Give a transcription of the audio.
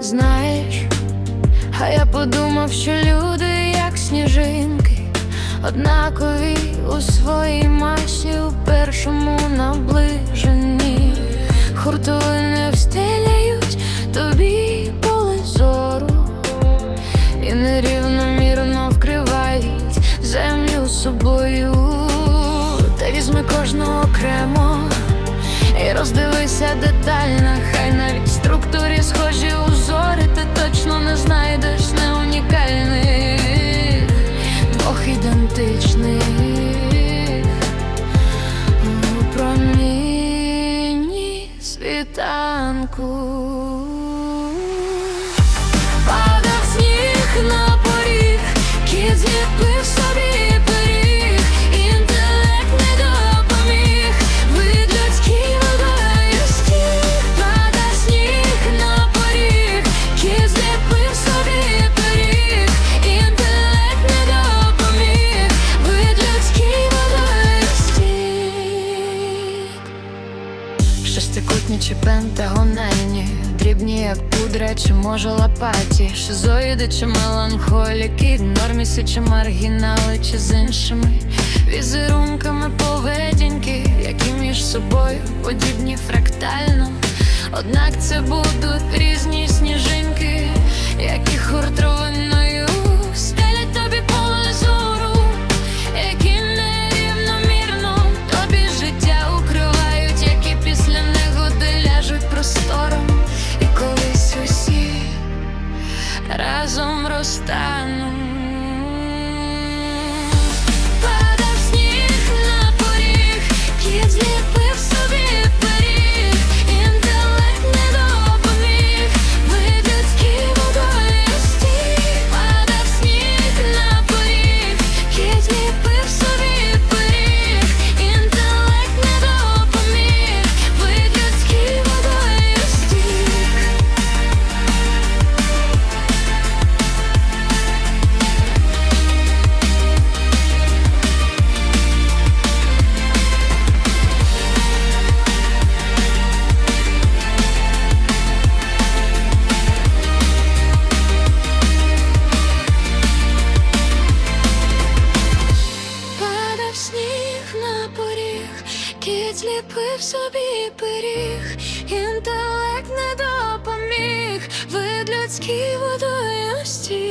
знаєш, а я подумав, що люди, як сніжинки, однакові у своїй масі у першому наближенні. Хуртовини встеляють тобі поле зору і нерівномірно вкривають землю собою. Та візьми кожного окремо і роздивися детально, хай навіть структурі світанку. Шестикутні чи пентагональні, дрібні, як пудра, чи може лопаті, шизоїди чи меланхоліки, норміси чи маргінали, чи з іншими? Візерунками поведінки, які між собою подібні фрактально. Однак це будуть різні сніжинки, які хуртровиною разом Кіт зліпив собі пиріг, інтелект не допоміг, вид людський водою стіг.